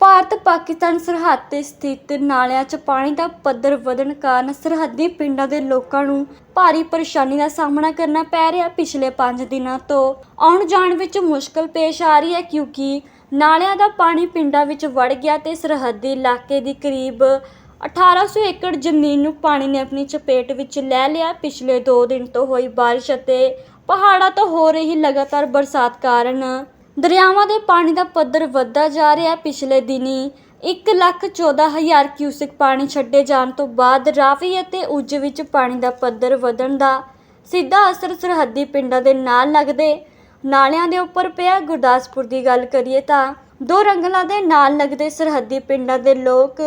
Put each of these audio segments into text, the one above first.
ਭਾਰਤ ਪਾਕਿਸਤਾਨ ਸਰਹੱਦ ਤੇ ਸਥਿਤ ਨਾਲਿਆਂ 'ਚ ਪਾਣੀ ਦਾ ਪੱਧਰ ਵਧਣ ਕਾਰਨ ਸਰਹੱਦੀ ਪਿੰਡਾਂ ਦੇ ਲੋਕਾਂ ਨੂੰ ਭਾਰੀ ਪਰੇਸ਼ਾਨੀ ਦਾ ਸਾਹਮਣਾ ਕਰਨਾ ਪੈ ਰਿਹਾ ਪਿਛਲੇ 5 ਦਿਨਾਂ ਤੋਂ। ਆਉਣ ਜਾਣ ਵਿੱਚ ਮੁਸ਼ਕਲ ਪੇਸ਼ ਆ ਰਹੀ ਹੈ ਕਿਉਂਕਿ ਨਾਲਿਆਂ ਦਾ ਪਾਣੀ ਪਿੰਡਾਂ ਵਿੱਚ ਵੜ ਗਿਆ ਤੇ ਸਰਹੱਦੀ ਇਲਾਕੇ ਦੀ ਕਰੀਬ 1800 ਏਕੜ ਜ਼ਮੀਨ ਨੂੰ ਪਾਣੀ ਨੇ ਆਪਣੀ ਚਪੇਟ ਵਿੱਚ ਲੈ ਲਿਆ। ਪਿਛਲੇ 2 ਦਿਨ ਤੋਂ ਹੋਈ ਬਾਰਿਸ਼ ਅਤੇ ਪਹਾੜਾਂ ਤੋਂ ਹੋ ਰਹੀ ਲਗਾਤਾਰ ਬਰਸਾਤ ਕਾਰਨ ਦਰਿਆਵਾਂ ਦੇ ਪਾਣੀ ਦਾ ਪੱਧਰ ਵੱਧਦਾ ਜਾ ਰਿਹਾ ਪਿਛਲੇ ਦਿਨੀ 1 ਲੱਖ 14 ਹਜ਼ਾਰ ਕਿਊਸਿਕ ਪਾਣੀ ਛੱਡੇ ਜਾਣ ਤੋਂ ਬਾਅਦ ਰਾਵੀ ਅਤੇ ਉਜ ਵਿੱਚ ਪਾਣੀ ਦਾ ਪੱਧਰ ਵਧਣ ਦਾ ਸਿੱਧਾ ਅਸਰ ਸਰਹੱਦੀ ਪਿੰਡਾਂ ਦੇ ਨਾਲ ਲੱਗਦੇ ਨਾਲਿਆਂ ਦੇ ਉੱਪਰ ਪਿਆ। ਗੁਰਦਾਸਪੁਰ ਦੀ ਗੱਲ ਕਰੀਏ ਤਾਂ ਦੋ ਰੰਗਲਾਂ ਦੇ ਨਾਲ ਲੱਗਦੇ ਸਰਹੱਦੀ ਪਿੰਡਾਂ ਦੇ ਲੋਕ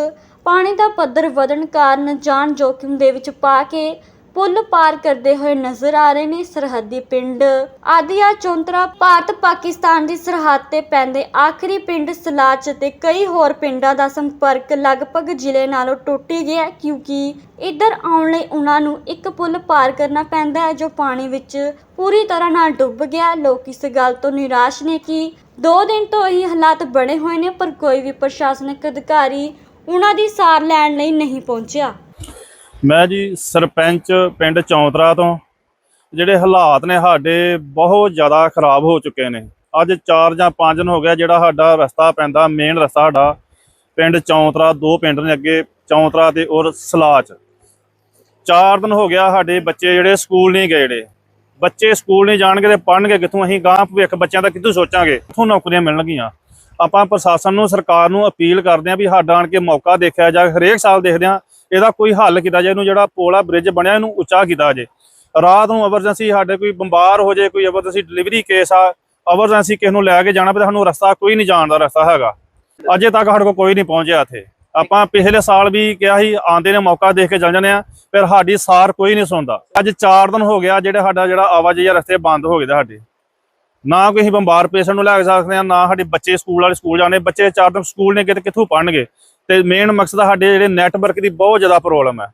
ਪਾਣੀ ਦਾ ਪੱਧਰ ਵਧਣ ਕਾਰਨ ਜਾਨ ਜੋਖਿਮ ਦੇ ਵਿੱਚ ਪਾ ਕੇ ਪੁਲ ਪਾਰ ਕਰਦੇ ਹੋਏ ਨਜ਼ਰ ਆ ਰਹੇ ਨੇ ਸਰਹੱਦੀ ਪਿੰਡ। ਆਦੀਆ ਚੌਂਤਰਾ ਭਾਰਤ ਪਾਕਿਸਤਾਨ ਦੀ ਸਰਹੱਦ ਤੇ ਪੈਂਦੇ ਆਖਰੀ ਪਿੰਡ ਸਲਾਚ ਅਤੇ ਕਈ ਹੋਰ ਪਿੰਡਾਂ ਦਾ ਸੰਪਰਕ ਲਗਭਗ ਜ਼ਿਲ੍ਹੇ ਨਾਲੋਂ ਟੁੱਟ ਗਿਆ ਕਿਉਂਕਿ ਇੱਧਰ ਆਉਣ ਲਈ ਉਹਨਾਂ ਨੂੰ ਇੱਕ ਪੁਲ ਪਾਰ ਕਰਨਾ ਪੈਂਦਾ ਹੈ ਜੋ ਪਾਣੀ ਵਿੱਚ ਪੂਰੀ ਤਰ੍ਹਾਂ ਨਾਲ ਡੁੱਬ ਗਿਆ। ਲੋਕ ਇਸ ਗੱਲ ਤੋਂ ਨਿਰਾਸ਼ ਨੇ ਕਿ ਦੋ ਦਿਨ ਤੋਂ ਇਹ ਹਾਲਾਤ ਬਣੇ ਹੋਏ ਨੇ ਪਰ ਕੋਈ ਵੀ ਪ੍ਰਸ਼ਾਸਨਿਕ ਅਧਿਕਾਰੀ ਉਹਨਾਂ ਦੀ ਸਾਰ ਲੈਣ ਲਈ ਨਹੀਂ ਪਹੁੰਚਿਆ। ਮੈਂ ਜੀ ਸਰਪੰਚ ਪਿੰਡ ਚੌਂਤਰਾ ਤੋਂ। ਜਿਹੜੇ ਹਾਲਾਤ ਨੇ ਸਾਡੇ ਬਹੁਤ ਜ਼ਿਆਦਾ ਖਰਾਬ ਹੋ ਚੁੱਕੇ ਨੇ। ਅੱਜ 4 ਜਾਂ 5 ਦਿਨ ਹੋ ਗਿਆ ਜਿਹੜਾ ਸਾਡਾ ਰਸਤਾ ਪੈਂਦਾ ਮੇਨ ਰਸਤਾ ਸਾਡਾ। ਪਿੰਡ ਚੌਂਤਰਾ, ਦੋ ਪਿੰਡ ਨੇ ਅੱਗੇ, ਚੌਂਤਰਾ ਤੇ ਔਰ ਸਲਾਚ। 4 ਦਿਨ ਹੋ ਗਿਆ ਸਾਡੇ ਬੱਚੇ ਜਿਹੜੇ ਸਕੂਲ ਨਹੀਂ ਗਏ ਜਿਹੜੇ। ਬੱਚੇ ਸਕੂਲ ਨਹੀਂ ਜਾਣਗੇ ਤੇ ਪੜਨਗੇ ਕਿੱਥੋਂ? ਅਸੀਂ ਗਾਂ ਭਵਿੱਖ ਬੱਚਿਆਂ ਦਾ ਕਿੱਥੋਂ ਸੋਚਾਂਗੇ? ਕਿੱਥੋਂ ਨੌਕਰੀਆਂ ਮਿਲਣਗੀਆਂ? ਆਪਾਂ ਪ੍ਰਸ਼ਾਸਨ ਨੂੰ, ਸਰਕਾਰ ਨੂੰ ਅਪੀਲ ਕਰਦੇ ਆਂ ਵੀ ਸਾਡਾ ਆਣ ਕੇ ਮੌਕਾ ਦੇਖਿਆ ਜਾ ਹਰੇਕ ਸਾਲ ਦੇਖਦੇ ਆਂ ਇਹਦਾ ਕੋਈ ਹੱਲ ਕੀਤਾ ਜਾਏ, ਇਹਨੂੰ ਜਿਹੜਾ ਪੋਲਾ ਬ੍ਰਿਜ ਬਣਿਆ, ਇਹਨੂੰ ਉੱਚਾ ਕੀਤਾ ਜੇ ਰਾਤ ਨੂੰ ਐਮਰਜੈਂਸੀ ਸਾਡੇ ਕੋਈ ਬਿਮਾਰ ਹੋ ਜਾਏ, ਕੋਈ ਐਮਰਜੈਂਸੀ ਡਿਲੀਵਰੀ ਕੇਸ ਆ ਐਮਰਜੈਂਸੀ ਕਿਸ ਨੂੰ ਲੈ ਕੇ ਜਾਣਾ ਪਏ ਸਾਨੂੰ ਰਸਤਾ ਕੋਈ ਨਹੀਂ ਜਾਣ ਦਾ ਰਸਤਾ ਹੈਗਾ। ਅਜੇ ਤੱਕ ਸਾਡੇ ਕੋਲ ਕੋਈ ਨਹੀਂ ਪਹੁੰਚਿਆ ਇੱਥੇ। ਆਪਾਂ ਪਿਛਲੇ ਸਾਲ ਵੀ ਕਿਹਾ ਸੀ ਆਂਦੇ ਨੇ ਮੌਕਾ ਦੇਖ ਕੇ ਚੱਲ ਜਾਂਦੇ ਆ, ਫਿਰ ਸਾਡੀ ਸਾਰ ਕੋਈ ਨਹੀਂ ਸੁਣਦਾ। ਅੱਜ 4 ਦਿਨ ਹੋ ਗਿਆ, ਜਿਹੜਾ ਸਾਡਾ ਜਿਹੜਾ ਆਵਾਜਾਈ ਰਸਤੇ ਬੰਦ ਹੋ ਗਏ ਦੇ ਸਾਡੇ। ਨਾ ਕੋਈ ਅਸੀਂ ਬਿਮਾਰ ਪੇਸ਼ੈਂਟ ਨੂੰ ਲੈ ਕੇ ਸਕਦੇ ਆ ਨਾ ਸਾਡੇ ਬੱਚੇ ਸਕੂਲ ਵਾਲੇ ਸਕੂਲ ਜਾਣੇ ਬੱਚੇ ਚਾਰ ਦਿਨ ਸਕੂਲ ਨੇ ਕਿਤੇ ਕਿੱਥੋਂ ਪੜਨਗੇ ਤੇ ਮੇਨ ਮਕਸਦ ਸਾਡੇ ਜਿਹੜੇ ਨੈਟਵਰਕ ਦੀ ਬਹੁਤ ਜ਼ਿਆਦਾ ਪ੍ਰੋਬਲਮ ਹੈ।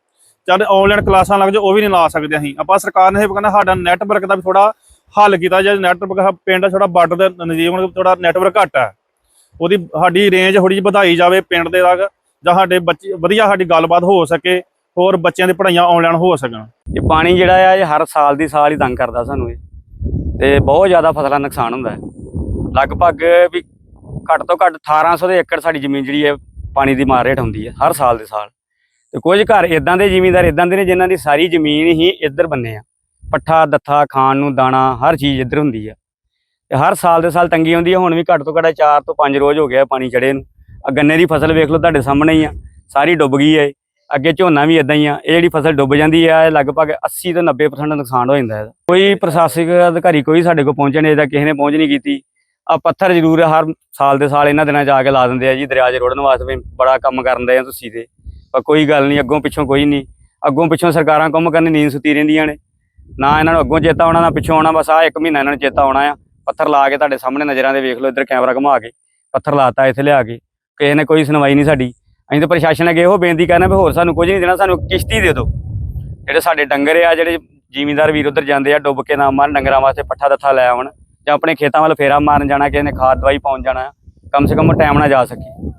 ਜਦ ਆਨਲਾਈਨ ਕਲਾਸਾਂ ਲੱਗ ਜਾ ਉਹ ਵੀ ਨਹੀਂ ਲਾ ਸਕਦੇ ਅਸੀਂ। ਆਪਾਂ ਸਰਕਾਰ ਨੇ ਇਹ ਕਹਿੰਦਾ ਸਾਡਾ ਨੈਟਵਰਕ ਦਾ ਵੀ ਥੋੜਾ ਹੱਲ ਕੀਤਾ ਜਾਏ ਨੈਟਵਰਕ ਪਿੰਡ ਥੋੜਾ ਬਾਰਡਰ ਦੇ ਨਜ਼ਦੀਕ ਹੁਣ ਥੋੜਾ ਨੈਟਵਰਕ ਘੱਟ ਹੈ। ਉਹਦੀ ਸਾਡੀ ਰੇਂਜ ਥੋੜੀ ਜਿਹੀ ਵਧਾਈ ਜਾਵੇ ਪਿੰਡ ਦੇ ਤੱਕ, ਜਾਂ ਸਾਡੇ ਬੱਚੇ, ਵਧੀਆ ਸਾਡੀ ਗੱਲਬਾਤ ਹੋ ਸਕੇ, ਹੋਰ ਬੱਚਿਆਂ ਦੀ ਪੜ੍ਹਾਈਆਂ ਆਨਲਾਈਨ ਹੋ ਸਕਣ। ਇਹ ਪਾਣੀ ਜਿਹੜਾ ਆ, ਇਹ ਹਰ ਸਾਲ ਦੀ ਸਾਲ ਹੀ ਤੰਗ ਕਰਦਾ ਸਾਨੂੰ ਇਹ। ਤੇ ਬਹੁਤ ਜ਼ਿਆਦਾ ਫਸਲਾਂ ਦਾ ਨੁਕਸਾਨ ਹੁੰਦਾ ਹੈ। ਲਗਭਗ ਵੀ ਘੱਟ ਤੋਂ ਘੱਟ 1800 ਦੇ ਏਕੜ ਸਾਡੀ ਜ਼ਮੀਨ ਜਿਹੜੀ ਹੈ, ਪਾਣੀ ਦੀ ਮਾਰ ਰੇਟ ਹੁੰਦੀ ਹੈ, ਹਰ ਸਾਲ ਦੇ ਸਾਲ। ਤੇ ਕੁਝ ਘਰ ਇਦਾਂ ਦੇ ਜ਼ਿਮੀਂਦਾਰ ਇਦਾਂ ਦੇ ਨੇ ਜਿਨ੍ਹਾਂ ਦੀ ਸਾਰੀ ਜ਼ਮੀਨ ਹੀ ਇੱਧਰ ਬੰਨੇ ਆ। ਪੱਠਾ, ਦੱਥਾ, ਖਾਣ ਨੂੰ ਦਾਣਾ, ਹਰ ਚੀਜ਼ ਇੱਧਰ ਹੁੰਦੀ ਆ। ਤੇ ਹਰ ਸਾਲ ਦੇ ਸਾਲ ਤੰਗੀ ਹੁੰਦੀ ਹੈ ਹੁਣ ਵੀ ਘੱਟ ਤੋਂ ਘੱਟ 4 ਤੋਂ 5 ਰੋਜ਼ ਹੋ ਗਿਆ ਪਾਣੀ ਚੜੇ ਨੂੰ। ਆ ਗੰਨੇ ਦੀ ਫਸਲ ਵੇਖ ਲਓ ਤੁਹਾਡੇ ਸਾਹਮਣੇ ਹੀ ਆ, ਸਾਰੀ ਡੁੱਬ ਗਈ ਹੈ ਅੱਗੇ ਝੋਨਾ ਵੀ ਇਦਾਂ ਹੀ ਆ, ਇਹ ਜਿਹੜੀ ਫਸਲ ਡੁੱਬ ਜਾਂਦੀ ਆ, ਇਹ ਲਗਭਗ 80 ਤੋਂ 90% ਨੁਕਸਾਨ ਹੋ ਜਾਂਦਾ ਹੈ ਕੋਈ ਪ੍ਰਸ਼ਾਸਨਿਕ ਅਧਿਕਾਰੀ ਕੋਈ ਸਾਡੇ ਕੋਲ ਪਹੁੰਚੇ ਨਹੀਂ ਇਹਦਾ ਕਿਸੇ ਨੇ ਪਹੁੰਚ ਨਹੀਂ ਕੀਤੀ। ਆ ਪੱਥਰ ਜ਼ਰੂਰ ਹਰ ਸਾਲ ਦੇ ਸਾਲ ਇਹਨਾਂ ਦਿਨਾਂ ਜਾ ਕੇ ਲਾ ਦਿੰਦੇ ਆ ਜੀ, ਦਰਿਆ 'ਚ ਰੋੜਨ ਵਾਸਤੇ ਬੜਾ ਕੰਮ ਕਰਨ ਦੇ ਆ ਤੁਸੀਂ ਤੇ। ਪਰ ਕੋਈ ਗੱਲ ਨਹੀਂ, ਅੱਗੋਂ ਪਿੱਛੋਂ ਕੋਈ ਨਹੀਂ। ਅੱਗੋਂ ਪਿੱਛੋਂ ਸਰਕਾਰਾਂ ਕੰਮ ਕਰਨ ਨੀਂਦ ਸੁੱਤੀ ਰਹਿੰਦੀਆਂ ਨੇ। ਨਾ ਇਹਨਾਂ ਨੂੰ ਅੱਗੋਂ ਚੇਤਾ ਆਉਣਾ ਨਾ ਪਿੱਛੋਂ ਆਉਣਾ, ਬਸ ਆ ਇੱਕ ਮਹੀਨਾ ਇਹਨਾਂ ਨੂੰ ਚੇਤਾ ਆਉਣਾ ਆ। ਪੱਥਰ ਲਾ ਕੇ ਤੁਹਾਡੇ ਸਾਹਮਣੇ ਨਜ਼ਰਾਂ ਦੇ ਵੇਖ ਲਓ, ਇੱਧਰ ਕੈਮਰਾ ਘੁਮਾ ਕੇ ਪੱਥਰ ਲਾਤਾ, ਇੱਥੇ ਲਿਆ ਕੇ। ਕਿਸੇ ਨੇ ਕੋਈ ਸੁਣਵਾਈ ਨਹੀਂ ਸਾਡੀ। ਅਸੀਂ ਤਾਂ ਪ੍ਰਸ਼ਾਸਨ ਅੱਗੇ ਇਹੋ ਬੇਨਤੀ ਕਰਨਾ ਵੀ ਹੋਰ ਸਾਨੂੰ ਕੁਝ ਨਹੀਂ ਦੇਣਾ, ਸਾਨੂੰ ਕਿਸ਼ਤੀ ਦੇ ਦਿਓ। ਜਿਹੜੇ ਸਾਡੇ ਡੰਗਰ ਆ, ਜਿਹੜੇ ਜ਼ਿਮੀਂਦਾਰ ਵੀਰ ਉਧਰ ਜਾਂਦੇ ਆ, ਡੁੱਬ ਕੇ ਨਾ ਮਾਰਨ, ਡੰਗਰਾਂ ਵਾਸਤੇ ਪੱਠਾ ਦੱਥਾ ਲੈ ਆਉਣ ਜਾਂ ਆਪਣੇ ਖੇਤਾਂ ਵੱਲ ਫੇਰਾ ਮਾਰਨ ਜਾਣਾ, ਕਿਸੇ ਨੇ ਖਾਦ ਦਵਾਈ ਪਾਉਣ ਜਾਣਾ, ਕਮ ਸੇ ਕਮ ਟਾਈਮ ਨਾਲ ਜਾ ਸਕੀ।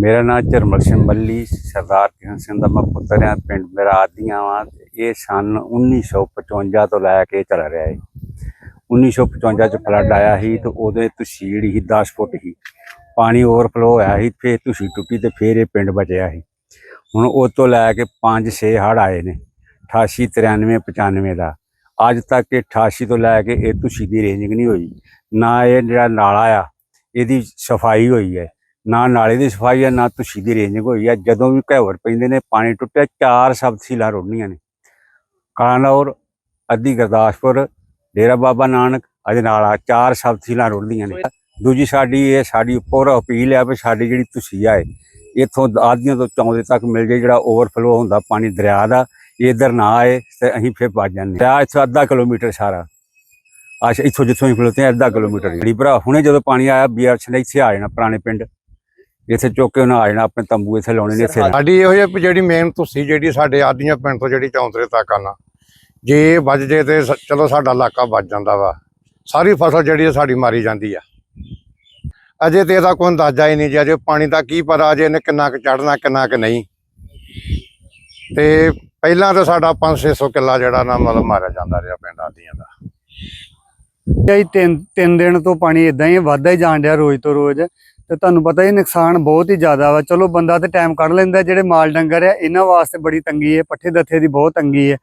ਮੇਰਾ ਨਾਮ ਚਰਮਲ ਸਿੰਘ ਮੱਲੀ, ਸਰਦਾਰ ਕਿਸ਼ਨ ਸਿੰਘ ਦਾ ਮੈਂ ਪੁੱਤਰ ਆ ਪਿੰਡ ਮੇਰਾ ਆਦੀਆਂ ਵਾ ਇਹ ਸਨ 1955 ਤੋਂ ਲੈ ਕੇ ਚੱਲ ਰਿਹਾ ਹੈ 1955 ਚ ਫਲੱਡ ਆਇਆ ਸੀ ਤੇ ਉਹਦੇ ਤਸੀੜ ਹੀ 10 ਫੁੱਟ ਸੀ। ਪਾਣੀ ਓਵਰਫਲੋ ਹੋਇਆ ਸੀ, ਫਿਰ ਤੁਸੀਂ ਟੁੱਟੀ ਤੇ ਫਿਰ ਇਹ ਪਿੰਡ ਬਚਿਆ ਸੀ। ਹੁਣ ਉਹ ਤੋਂ ਲੈ ਕੇ 5-6 ਹੜ੍ਹ ਆਏ ਨੇ 88 93 95 ਦਾ। ਅੱਜ ਤੱਕ ਇਹ 88 ਤੋਂ ਲੈ ਕੇ ਇਹ ਤੁਸੀਂ ਦੀ ਰੇਂਜਿੰਗ ਨਹੀਂ ਹੋਈ। ਨਾ ਇਹ ਜਿਹੜਾ ਨਾਲਾ ਆ, ਇਹਦੀ ਸਫ਼ਾਈ ਹੋਈ ਹੈ। ਨਾ ਨਾਲੇ ਦੀ ਸਫ਼ਾਈ ਹੈ, ਨਾ ਤੁਸੀਂ ਦੀ ਰੇਂਜਿੰਗ ਹੋਈ ਹੈ। ਜਦੋਂ ਵੀ ਘੇਵਰ ਪੈਂਦੇ ਨੇ, ਪਾਣੀ ਟੁੱਟਿਆ, ਚਾਰ ਸਬਸੀਲਾਂ ਰੁੜਨੀਆਂ ਨੇ। ਕਾਨੌਰ ਅੱਧੀ ਗੁਰਦਾਸਪੁਰ, ਡੇਰਾ ਬਾਬਾ ਨਾਨਕ, ਅਜੇ ਨਾਲਾ, ਚਾਰ ਸਬਸੀਲਾਂ ਰੁੜਦੀਆਂ ਨੇ। ਦੂਜੀ ਸਾਡੀ ਇਹ ਸਾਡੀ ਉੱਪਰ ਅਪੀਲ ਹੈ ਵੀ ਸਾਡੀ ਜਿਹੜੀ ਤੁਸੀਂ ਹੈ ਇੱਥੋਂ ਆਦੀਆਂ ਤੋਂ ਚੌਂਦੇ ਤੱਕ ਮਿਲ ਜੇ ਜਿਹੜਾ ਓਵਰਫਲੋ ਹੁੰਦਾ, ਪਾਣੀ ਦਰਿਆ ਦਾ ਇਧਰ ਨਾ ਆਏ ਤੇ ਅਸੀਂ ਫਿਰ ਭੱਜ ਜਾਂਦੇ ਦਰਿਆ ਇੱਥੋਂ ਅੱਧਾ ਕਿਲੋਮੀਟਰ ਸਾਰਾ। ਅੱਛਾ, ਇੱਥੋਂ ਜਿੱਥੋਂ ਅਸੀਂ ਖਲੋਤੇ ਹਾਂ, ਅੱਧਾ ਕਿਲੋਮੀਟਰ ਜਿਹੜੀ ਭਰਾ ਹੁਣੇ ਜਦੋਂ ਪਾਣੀ ਆਇਆ ਬੀਆਰਸ ਨੇ ਇੱਥੇ ਆ ਜਾਣਾ, ਪੁਰਾਣੇ ਪਿੰਡ। ਇੱਥੇ ਚੁੱਕ ਕੇ ਉਹਨਾਂ ਆ ਜਾਣਾ, ਆਪਣੇ ਤੰਬੂ ਇੱਥੇ ਲਾਉਣੇ ਨੇ ਇੱਥੇ। ਸਾਡੀ ਇਹੋ ਜਿਹੀ ਵੀ ਜਿਹੜੀ ਮੇਨ ਤੁਸੀਂ ਜਿਹੜੀ ਸਾਡੇ ਆਦੀਆਂ ਪਿੰਡ ਤੋਂ ਜਿਹੜੀ ਚੌਂਤਰੇ ਤੱਕ ਆਣਾ ਜੇ ਵੱਜ ਜੇ ਤੇ ਚਲੋ ਸਾਡਾ ਇਲਾਕਾ ਵੱਜ ਜਾਂਦਾ ਵਾ। ਸਾਰੀ ਫਸਲ ਜਿਹੜੀ ਆ ਸਾਡੀ ਮਾਰੀ ਜਾਂਦੀ ਆ। ਅਜੇ ਤੇ ਇਹਦਾ ਕੋਈ ਅੰਦਾਜ਼ਾ ਹੀ ਨਹੀਂ ਜੀ, ਅਜੇ ਪਾਣੀ ਦਾ ਕੀ ਪਤਾ, ਅਜੇ ਇਹਨੇ ਕਿੰਨਾ ਕੁ ਚੜਨਾ ਕਿੰਨਾ ਕੁ ਨਹੀਂ। ਤੇ ਪਹਿਲਾਂ ਤਾਂ ਸਾਡਾ 5-600 ਕਿੱਲਾ ਜਿਹੜਾ ਨਾ ਮਤਲਬ ਮਾਰਿਆ ਜਾਂਦਾ ਰਿਹਾ ਪਿੰਡ ਆਦੀਆਂ ਦਾ। ਜੀ ਤਿੰਨ ਤਿੰਨ ਦਿਨ ਤੋਂ ਪਾਣੀ ਇਦਾਂ ਹੀ ਵੱਧਦਾ ਹੀ ਜਾਣ ਡਿਆ ਰੋਜ਼ ਤੋਂ ਰੋਜ਼। ਤੇ ਤੁਹਾਨੂੰ ਪਤਾ ਹੀ ਨੁਕਸਾਨ ਬਹੁਤ ਹੀ ਜ਼ਿਆਦਾ ਵਾ। ਚਲੋ ਬੰਦਾ ਤੇ ਟਾਈਮ ਕੱਢ ਲੈਂਦਾ, ਜਿਹੜੇ ਮਾਲ ਡੰਗਰ ਆ, ਇਹਨਾਂ ਵਾਸਤੇ ਬੜੀ ਤੰਗੀ ਹੈ ਪੱਠੇ ਦੱਥੇ ਦੀ ਬਹੁਤ ਤੰਗੀ ਹੈ।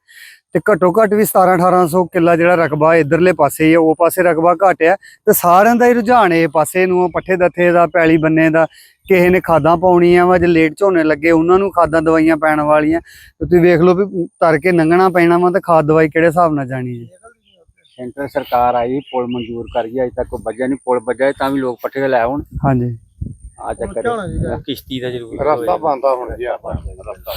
ਤੇ ਘੱਟੋ ਘੱਟ ਵੀ 17 1800 ਕਿੱਲਾ ਜਿਹੜਾ ਰਕਬਾ ਇਧਰਲੇ ਪਾਸੇ ਹੀ ਆ ਉਹ ਪਾਸੇ ਰਕਬਾ ਘੱਟ ਤੇ ਸਾਰਿਆਂ ਦਾ ਹੀ ਰੁਝਾਨ ਇਹ ਪਾਸੇ ਨੂੰ ਪੱਠੇ ਦੱਥੇ ਦਾ ਪੈਲੀ ਬੰਨੇ ਦਾ ਕਿਸੇ ਨੇ ਖਾਦਾਂ ਪਾਉਣੀਆਂ ਵਾ ਜੇ ਲੇਟ ਝੋਨੇ ਲੱਗੇ ਉਹਨਾਂ ਨੂੰ ਖਾਦਾਂ ਦਵਾਈਆਂ ਪੈਣ ਵਾਲੀਆਂ। ਤੇ ਤੁਸੀਂ ਵੇਖ ਲਓ ਵੀ ਤਰ ਕੇ ਲੰਘਣਾ ਪੈਣਾ ਵਾ ਤੇ ਖਾਦ ਦਵਾਈ ਕਿਹੜੇ ਹਿਸਾਬ ਨਾਲ ਜਾਣੀ ਜੀ? ਸੈਂਟਰ ਸਰਕਾਰ ਆਈ ਪੁਲ ਮਨਜ਼ੂਰ ਕਰ ਗਈ ਅਜੇ ਤੱਕ ਕੋਈ ਵੱਜਿਆ ਨਹੀਂ ਪੁਲ ਵੱਜਾ ਤਾਂ ਵੀ ਲੋਕ ਪੱਠੇ ਲੈ ਆਉਣ। ਹਾਂਜੀ। ਆ ਚੱਕਰ ਹੈ। ਕਿਸ਼ਤੀ ਦਾ ਜ਼ਰੂਰ ਰਸਤਾ ਬੰਦਾ ਹੁਣ ਜੀ ਆਪਾਂ। ਰਸਤਾ